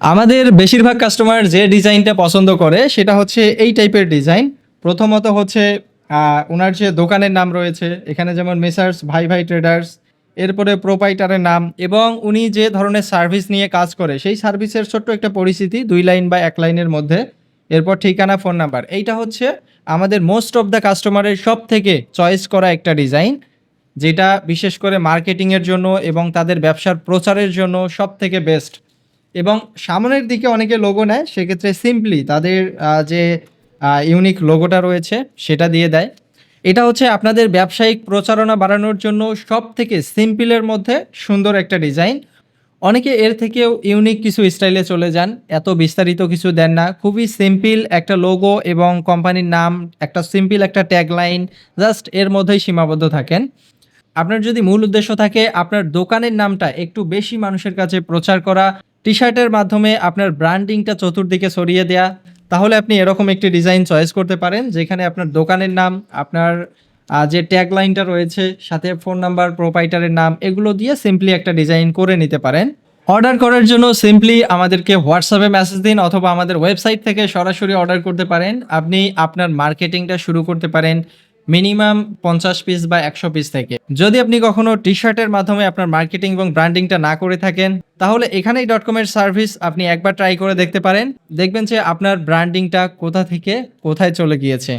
আমাদের বেশিরভাগ কাস্টমার যে ডিজাইনটা পছন্দ করে, সেটা হচ্ছে এই টাইপের ডিজাইন। প্রথমত হচ্ছে ওনার যে দোকানের নাম রয়েছে, এখানে যেমন মেসার্স ভাই ভাই ট্রেডার্স এরপরে প্রোপাইটারের নাম এবং উনি যে ধরনের সার্ভিস নিয়ে কাজ করে, সেই সার্ভিসের ছোট্ট একটা পরিস্থিতি দুই লাইন বা এক লাইনের মধ্যে। এরপর ঠিকানা ফোন নাম্বার এইটা হচ্ছে আমাদের মোস্ট অফ দ্য কাস্টমারের সব থেকে চয়েস করা একটা ডিজাইন, যেটা বিশেষ করে মার্কেটিংয়ের জন্য এবং তাদের ব্যবসার প্রচারের জন্য সব থেকে বেস্ট এবং সামনের দিকে অনেকে লোগো নেয়, সেক্ষেত্রে সিম্পলি তাদের যে ইউনিক লোগোটা রয়েছে, সেটা দিয়ে দেয়। এটা হচ্ছে আপনাদের ব্যবসায়িক প্রচারণা বাড়ানোর জন্য সব থেকে সিম্পলের মধ্যে সুন্দর একটা ডিজাইন অনেকে এর থেকেও ইউনিক কিছু স্টাইলে চলে যান, এত বিস্তারিত কিছু দেন না। খুবই সিম্পল একটা লোগো এবং কোম্পানির নাম, একটা সিম্পল একটা ট্যাগলাইন জাস্ট এর মধ্যেই সীমাবদ্ধ থাকেন। আপনার যদি মূল উদ্দেশ্য থাকে, আপনার দোকানের নামটা একটু বেশি মানুষের কাছে প্রচার করা টি শার্টের মাধ্যমে আপনার ব্র্যান্ডিংটা চতুর্দিকে ছড়িয়ে দেয়া। তাহলে আপনি এরকম একটি ডিজাইন চয়েস করতে পারেন, যেখানে আপনার দোকানের নাম, আপনার যে ট্যাগ লাইনটা রয়েছে, সাথে ফোন নাম্বার প্রোপাইটারের নাম, এগুলো দিয়ে সিম্পলি একটা ডিজাইন করে নিতে পারেন। অর্ডার করার জন্য সিম্পলি আমাদেরকে হোয়াটসঅ্যাপে মেসেজ দিন অথবা আমাদের ওয়েবসাইট থেকে সরাসরি অর্ডার করতে পারেন। আপনি আপনার মার্কেটিংটা শুরু করতে পারেন। মিনিমাম পঞ্চাশ পিস বা একশো পিস থেকে। যদি আপনি কখনো টি শার্টের মাধ্যমে আপনার মার্কেটিং এবং ব্র্যান্ডিংটা না করে থাকেন, তাহলে এখানেই ডট কমের সার্ভিস আপনি একবার ট্রাই করে দেখতে পারেন। দেখবেন যে আপনার ব্র্যান্ডিংটা কোথা থেকে কোথায় চলে গিয়েছে।